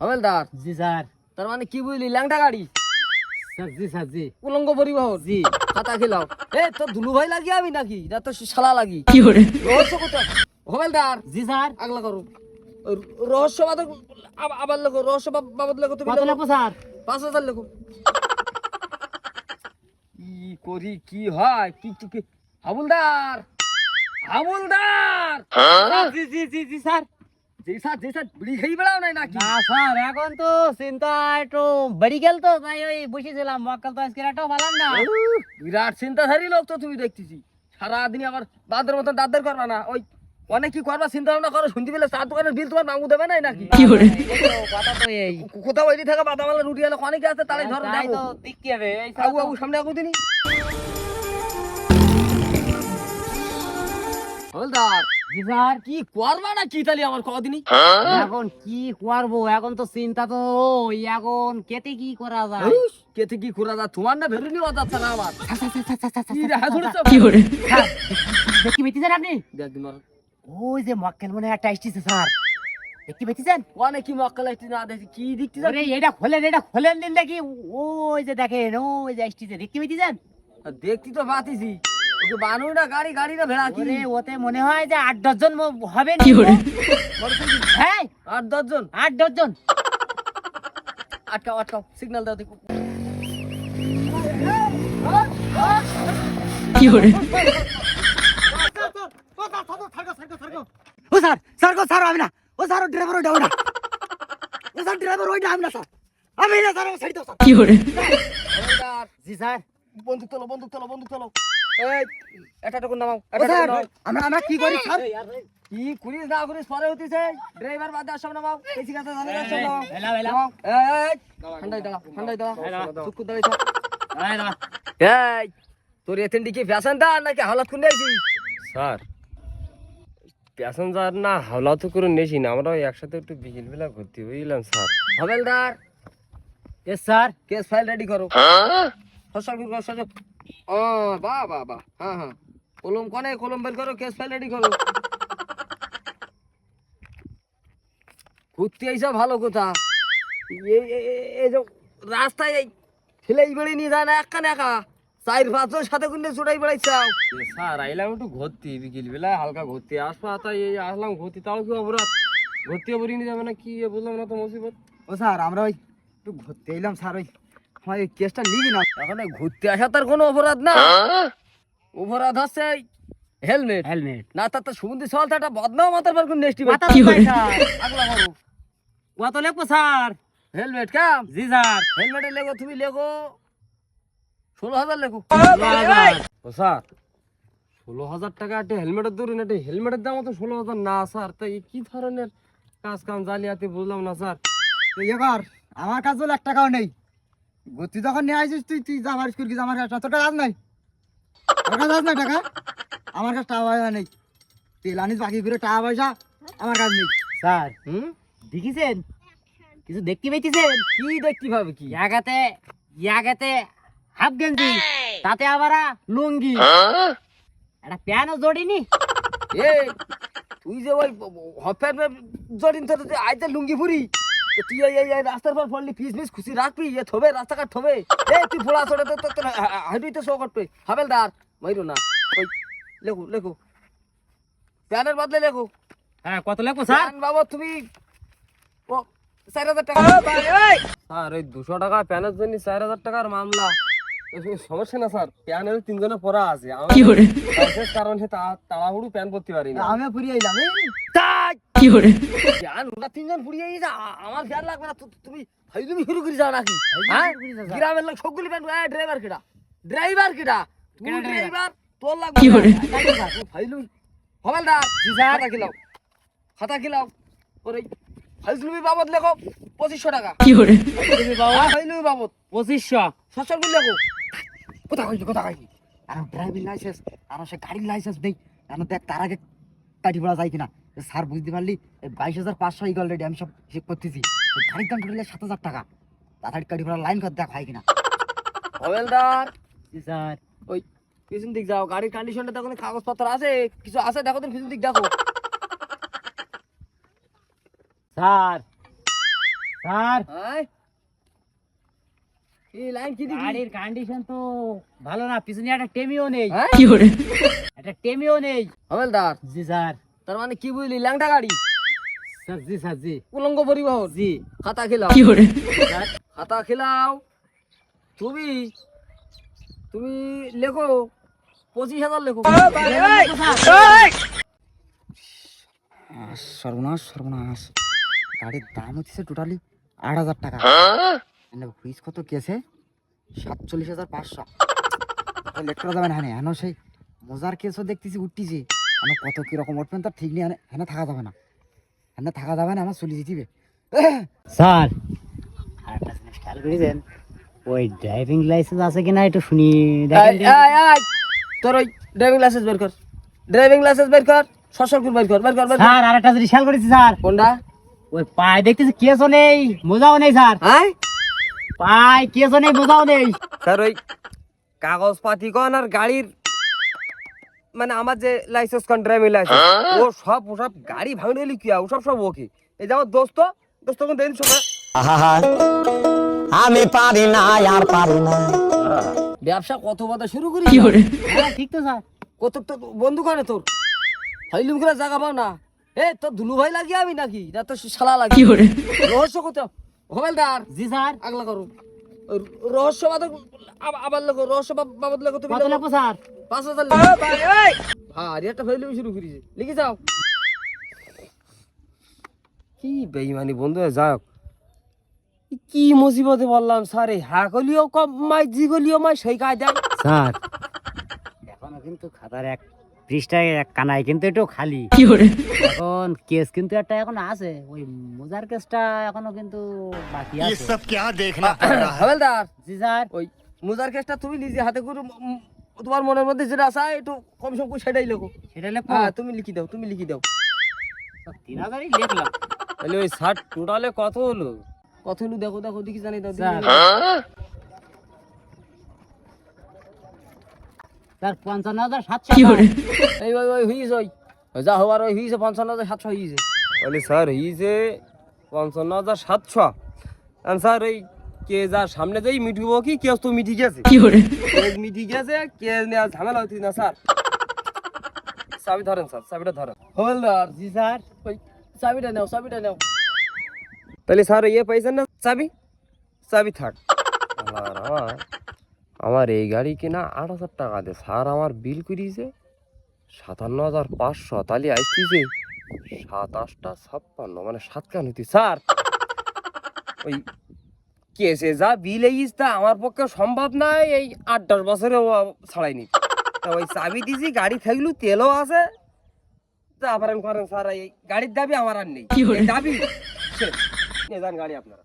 হবেলদার জি স্যার। তার মানে কি বুঝলি? ল্যাংটা গাড়ি? স্যার জি স্যার জি। উলঙ্গ পরিবহন? জি। খাতা খেলাও। এ তোর দুলু ভাই লাগি আমি নাকি? না তো শালা লাগি। কি রহস্য কোথায় হবেলদার জি স্যার। আগলা করো। আবার লেখো রহস্য বাবদ লেখো তুমি লেখো। স্যার। পাঁচ হাজার লেখো। কি করি কি হয়? কি কি কি হাবুলদার হাবুলদার জি জি জি জি স্যার। জি স্যার জি বিড়ি খেয়ে বেড়াও নাই নাকি না স্যার এখন তো চিন্তা একটু বেড়ে গেল তো তাই ওই বসেছিলাম মক্কাল তো আজকে একটাও ভালাম না বিরাট চিন্তাধারী লোক তো তুমি দেখতেছি সারাদিন আবার দাদের মতন দাদের করবা না ওই অনেক কি করবা চিন্তা ভাবনা করো শুনতে পেলে চার দোকানের বিল তোমার মামু দেবে নাই নাকি কি hore কথা তো এই কোথাও ওই থাকা বাদামালা রুটি এলো অনেকে আছে তারাই ধরো তাই তো দেখতে হবে এই স্যার আগু সামনে আগু দিনি হলদার জি কি করবা না কি তালি আমার কদিনই? এখন কি করব? এখন তো চিন্তা তো ওই এখন কেটে কি করা যায়? কেতে কি করা যা তোমার না ভেরুনি বাজাচ্ছে না আমার? কি রে হাত ধরেছো কি hore দেখতে আপনি? দেখ ওই যে মক্কেল মনে একটা আসতেছে স্যার। দেখতে পেয়েছেন অনেক কি মক্কাল একটি না দেখি কি দেখতে ওরে এটা খোলেন এটা খোলেন দিন দেখি। ওই যে দেখেন ওই যে আসতেছে দেখতে পেয়েছেন দেখতে তো পাতিছি ওকে না গাড়ি গাড়ি ভেড়া কি? ওতে মনে হয় যে আট দশজন হবে কি হ্যাঁ। আট দশজন আট দশজন আটকাও আটকাও সিগন্যাল দাও দেখো। কি ও স্যার স্যার গো স্যার আমি না। ও স্যার ড্রাইভার ওইটা ওইটা ও স্যার ড্রাইভার ওইটা আমি না স্যার। আমি না স্যার ও সাইড দাও স্যার। কি হলদার, জি স্যার। বন্দুক তোলো বন্দুক তোলো বন্দুক তোলো। এটা টুকুন নামাও। আমরা আমরা কি করি স্যার? কি করিস না করিস পরে হতিছে ড্রাইভার বাদ দাও সব নামাও। এসি কাছে দাও সব এই চুপ করে দাঁড়াই থাক। এই তোর এতেন্ডি কি ফ্যাশন দা নাকি হালাত কোন আইছি স্যার প্যাসেঞ্জার না হাওলা তো করে নেছি না আমরা ওই একসাথে একটু বিকেল বেলা ঘুরতে বুঝলাম sir. হবেলদার। Yes sir case file ready করো। ফসল করো ফসল ও বাহ বাহ বাহ হ্যাঁ হ্যাঁ। কলম কনে কলম বের করো কেস ফাইল রেডি করো। ঘুরতে আইসা ভালো কথা। এই যে রাস্তায় এই ঠেলেই বেড়ে নিয়ে যায় না একা একা। চার পাঁচজন সাথে কিন্তু চুটাই বেড়াইছাও স্যার আইলাম একটু ঘুরতে বিকেল বেলা হালকা ঘুরতে। আসবা তাই এই আসলাম ঘুরতে তাও কি অপরাধ? ঘুরতে নিয়ে যাবে না কি বললাম না তো মুসিবত। ও স্যার আমরা ওই একটু ঘুরতে এলাম স্যার ওই এই কেসটা নিবি না। এখন ঘুরতে আসা তার কোনো অপরাধ না। অপরাধ হচ্ছে হেলমেট। হেলমেট। না তার তো সুগন্ধি সল একটা বদনাও মাথার পর কোন নেস্টি মাথা কি? স্যার আগলা মারো কত লেখবো স্যার। হেলমেট কাম? জি স্যার। হেলমেটে লেখো তুমি লেখো ষোলো হাজার লেখো ও স্যার। ষোলো হাজার টাকা একটা হেলমেটের ধরুন একটা হেলমেটের দাম তো ষোলো হাজার না স্যার। তাই কি ধরনের কাজ কাম জালিয়াতি বুঝলাম না স্যার। কর আমার কাছে এক টাকাও নেই। তুই যখন নিয়ে আসিস তুই তুই যা বারিশ করি আমার কাছে তোর কাছে নাই। তোর কাছে আছে না টাকা? আমার কাছে টাকা পয়সা নেই। তেল আনিস বাকি করে টাকা পয়সা আমার কাছে নেই। স্যার হুম? দেখিছেন? কিছু দেখতে পেয়েছেন কি দেখতে পাবে কি? ইয়াগাতে ইয়াগাতে হাফ গেঞ্জি তাতে আবার লুঙ্গি। একটা প্যানও জড়িনি। এ তুই যে ওই হফের জড়িন তোর আজ লুঙ্গি ফুরি। তুই এই এই এই রাস্তার পর পড়লি ফিস ফিস খুশি রাখবি এ থবে রাস্তাঘাট থবে। এ তুই ফোড়া চড়ে তো তোর হাঁটুই তো শো করবে হাবেলদার মাইরো না। ওই লেখো লেখো। প্যানের বদলে লেখো। হ্যাঁ কত লাগবো স্যার? বাবা তুমি ও চার হাজার টাকা। স্যার ওই দুশো টাকা প্যানের জন্য চার হাজার টাকার মামলা। সমস্যা না স্যার। প্যানের তিনজনে পড়া আছে। বিশেষ কারণ সে তাড়াহুড়ো প্যান করতে পারি না। আমি পুরিয়ে এলাম এই। কি hore প্যান ওরা তিনজন ফুরিয়ে গেছে আমার প্যান লাগবে না তুমি তুমি শুরু করে যাও নাকি? হ্যাঁ? গ্রামের লোক সবগুলি প্যান ড্রাইভার কেডা? ড্রাইভার কেডা? তুমি ড্রাইভার তোর লাগবে কি করে? ফাইলু হবালদার জি খাতা খিলাও খাতা খিলাও। ওরে ফাইলুমি বাবদ লেখো পঁচিশশো টাকা। কি hore হ্যাঁ, বাবদ। পঁচিশশো। সচ্ছল লেখো। আর ড্রাইভিং লাইসেন্স আর সে গাড়ির লাইসেন্স নেই। দেখ তার আগে কাটি পড়া যায় কিনা। স্যার বুঝতে পারলি বাইশ হাজার পাঁচশো এই অলরেডি আমি সব হিসেব করতেছি। গাড়ির দাম টোটালি সাত হাজার টাকা। তাড়াতাড়ি কাটি পড়া লাইন কর দেখ হয় কিনা হবেলদার স্যার। ওই পিছন দিক যাও গাড়ির কন্ডিশনটা দেখো কাগজপত্র আছে কিছু আছে? দেখো পিছন দিক দেখো। স্যার। স্যার। এই লাইন কি দিবি? গাড়ির কন্ডিশন তো ভালো না পিছনে একটা টেমিও নেই। হ্যাঁ একটা টেমিও নেই। হবেলদার জি স্যার। তার মানে কি বুঝলি? ল্যাংটা গাড়ি। স্যার জি স্যার জি উলঙ্গ পরিবহন। জি। খাতা খেলাও। স্যার খাতা খেলাও। তুমি তুমি লেখো। পঁচিশ হাজার লেখো। সর্বনাশ সর্বনাশ। গাড়ির দাম হচ্ছে টোটালি আট হাজার টাকা। হুইস কত কেছে সাতচল্লিশ হাজার পাঁচশো। লেট করা যাবে না হ্যাঁ হ্যাঁ সেই মজার কেসও দেখতেছি উঠতেছি। আমি কত কীরকম উঠবেন তার ঠিক নেই হ্যাঁ থাকা যাবে না। হ্যাঁ থাকা যাবে না আমার চলে যেতে স্যার আরেকটা জিনিস খেয়াল করেছেন? ওই ড্রাইভিং লাইসেন্স আছে কিনা একটু শুনি তোর ওই ড্রাইভিং লাইসেন্স বের কর। ড্রাইভিং লাইসেন্স বের কর সশরকুর বের কর বের কর স্যার আরেকটা জিনিস খেয়াল করেছি স্যার। কোনটা? ওই পায়ে দেখতেছি কেসও নেই মোজাও নেই স্যার। হ্যাঁ পায়ে কেসও নেই মোজাও নেই। স্যার ওই কাগজপাতি কন আর গাড়ির মানে আমার যে লাইসেন্স কন ড্রাইভিং লাইসেন্স ও সব ও সব গাড়ি ভাঙলে গেলে কি হয়? সব সব ওকে। এই যে আমার দোস্ত দোস্ত কোন দেন শোনা আমি পারি না আর পারি না। ব্যবসা কত কথা শুরু করি। হ্যাঁ ঠিক তো স্যার কত তো বন্ধু করে তোর। হাইলুম করে জায়গা পাও না। এ তোর ধুলু ভাই লাগিয়ে আমি নাকি? না তোর শালা লাগি। রহস্য কত হবেলদার জি স্যার। আগলা করো। ওই রহস্য বাদক আবার লেখো রহস্য বাব- বাবদ লেখো তুমি। স্যার? পাঁচ হাজার ভারী হ্যাঁ, একটা ফেলে শুরু করেছে কি বেইমানি বন্ধু যাই কি মুসিবতে বললাম স্যার এই হা হ্যাঁ গলিও কম মাই জি গলিও মাই সেই কাজ স্যার। এখনও কিন্তু খাতার এক পৃষ্ঠায় এক কানায় কিন্তু একটু খালি। এখন কেস কিন্তু একটা এখন আছে ওই মোজার কেসটা এখনও কিন্তু বাকি আছে। সব কি দেখনা। হ্যাঁ, হাওলদার। জি স্যার। ওই মোজার কেসটা তুমি নিজে হাতে করে তোমার মনের মধ্যে যেটা আসা একটু কম সম করে সেটাই লেখো। সেটা লেখো। হ্যাঁ তুমি লিখি দাও তুমি লিখি দাও। তিন হাজারই লিখলাম। তাহলে ওই ষাট টোটালে কত হলো? কত হলো দেখো দেখো দেখি জানি দাও স্যার। পঞ্চান্ন হাজার সাতশো এই ওই ওই হইছে ওই। যা হওয়ার ওই হইছে পঞ্চান্ন হাজার সাতশো হইছে তাহলে স্যার হইছে পঞ্চান্ন হাজার সাতশো। স্যার ওই কে যা সামনে যাই মিটব কি? কেস তো মিটি গেছে? মিটি গেছে নেওয়া ঝামেলা হচ্ছে না স্যার? চাবি ধরেন স্যার চাবিটা ধরেন। হলদার জি স্যার। ওই চাবিটা নাও চাবিটা নাও। তাহলে স্যার ইয়ে পাইছেন না চাবি? চাবি থাক। আমার আমার এই গাড়ি কিনা আট হাজার টাকা দে। স্যার আমার বিল করিয়েছে সাতান্ন হাজার পাঁচশো তাহলে আসতেছে সাতাশটা ছাপ্পান্ন মানে সাত কান হইতে স্যার ওই কেসে যা বিল এইস তা আমার পক্ষে সম্ভব নয় এই আট দশ বছরে ও ছাড়াইনি। তা ওই চাবি দিছি গাড়ি থাকলেও তেলও আছে। তা আবার আমি করেন স্যার এই গাড়ির দাবি আমার আর নেই। এই দাবি। যান গাড়ি আপনারা।